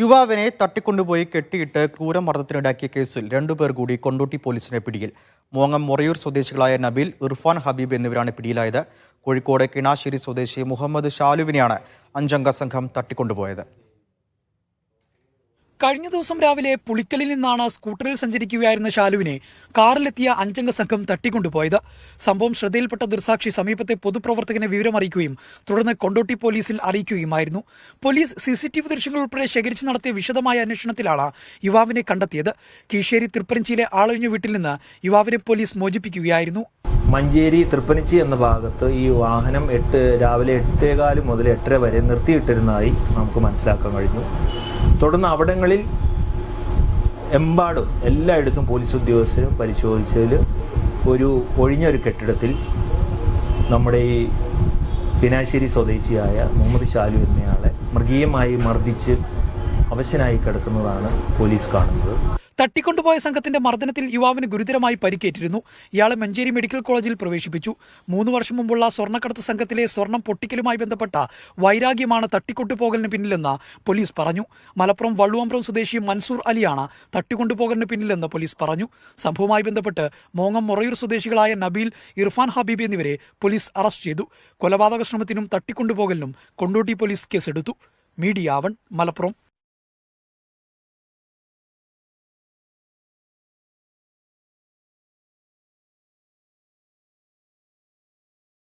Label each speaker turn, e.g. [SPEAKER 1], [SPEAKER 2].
[SPEAKER 1] യുവാവിനെ തട്ടിക്കൊണ്ടുപോയി കെട്ടിയിട്ട് ക്രൂരമർദ്ദത്തിനിടാക്കിയ കേസിൽ രണ്ടുപേർ കൂടി കൊണ്ടോട്ടി പോലീസിന്റെ പിടിയിൽ. മോങ്ങം മൊറയൂർ സ്വദേശികളായ നബീൽ ഇർഫാൻ ഹബീബ് എന്നിവരാണ് പിടിയിലായത്. കോഴിക്കോട് കിണാശ്ശേരി സ്വദേശി മുഹമ്മദ് ഷാലുവിനെയാണ് അഞ്ചംഗ സംഘം തട്ടിക്കൊണ്ടുപോയത്.
[SPEAKER 2] കഴിഞ്ഞ ദിവസം രാവിലെ പുളിക്കലിൽ നിന്നാണ് സ്കൂട്ടറിൽ സഞ്ചരിക്കുകയായിരുന്ന ഷാലുവിനെ കാറിലെത്തിയ അഞ്ചംഗ സംഘം തട്ടിക്കൊണ്ടുപോയത്. സംഭവം ശ്രദ്ധയിൽപ്പെട്ട ദൃസാക്ഷി സമീപത്തെ പൊതുപ്രവർത്തകനെ വിവരമറിയിക്കുകയും തുടർന്ന് കൊണ്ടോട്ടി പോലീസിൽ അറിയിക്കുകയുമായിരുന്നു. പോലീസ് സിസിടിവി ദൃശ്യങ്ങൾ ഉൾപ്പെടെ ശേഖരിച്ച് നടത്തിയ വിശദമായ അന്വേഷണത്തിലാണ് യുവാവിനെ കണ്ടെത്തിയത്. കീഴ്ശ്ശേരി തൃപ്പനച്ചിയിലെ ആളൊഴിഞ്ഞ വീട്ടിൽ നിന്ന് യുവാവിനെ പോലീസ് മോചിപ്പിക്കുകയായിരുന്നു.
[SPEAKER 3] മഞ്ചേരി തൃപ്പനിച്ചി എന്ന ഭാഗത്ത് ഈ വാഹനം എട്ട് രാവിലെ എട്ടേകാൽ മുതൽ എട്ടര വരെ നിർത്തിയിട്ടിരുന്നതായി നമുക്ക് മനസ്സിലാക്കാൻ കഴിഞ്ഞു. തുടർന്ന് അവിടങ്ങളിൽ എമ്പാടും എല്ലായിടത്തും പോലീസ് ഉദ്യോഗസ്ഥരും പരിശോധിച്ചതിൽ ഒരു ഒഴിഞ്ഞ ഒരു കെട്ടിടത്തിൽ നമ്മുടെ ഈ പിനാശ്ശേരി സ്വദേശിയായ മുഹമ്മദ് ഷാലു എന്നയാളെ മൃഗീയമായി മർദ്ദിച്ച് അവശനായി കിടക്കുന്നതാണ് പോലീസ് കാണുന്നത്.
[SPEAKER 2] തട്ടിക്കൊണ്ടുപോയ സംഘത്തിന്റെ മർദ്ദനത്തിൽ യുവാവിന് ഗുരുതരമായി പരിക്കേറ്റിരുന്നു. ഇയാളെ മഞ്ചേരി മെഡിക്കൽ കോളേജിൽ പ്രവേശിപ്പിച്ചു. മൂന്ന് വർഷം മുമ്പുള്ള സ്വർണക്കടത്ത് സംഘത്തിലെ സ്വർണം പൊട്ടിക്കലുമായി ബന്ധപ്പെട്ട വൈരാഗ്യമാണ് തട്ടിക്കൊണ്ടുപോകലിന് പിന്നിലെന്ന് പോലീസ് പറഞ്ഞു. മലപ്പുറം വള്ളുവമ്പ്രം സ്വദേശി മൻസൂർ അലിയാണ് തട്ടിക്കൊണ്ടുപോകലിന് പിന്നിലെന്ന് പോലീസ് പറഞ്ഞു. സംഭവവുമായി ബന്ധപ്പെട്ട് മോങ്ങം മൊറയൂർ സ്വദേശികളായ നബീൽ ഇർഫാൻ ഹബീബ് എന്നിവരെ പോലീസ് അറസ്റ്റ് ചെയ്തു. കൊലപാതക ശ്രമത്തിനും തട്ടിക്കൊണ്ടുപോകലിനും കൊണ്ടോട്ടി പോലീസ് കേസെടുത്തു. Media one Malappuram.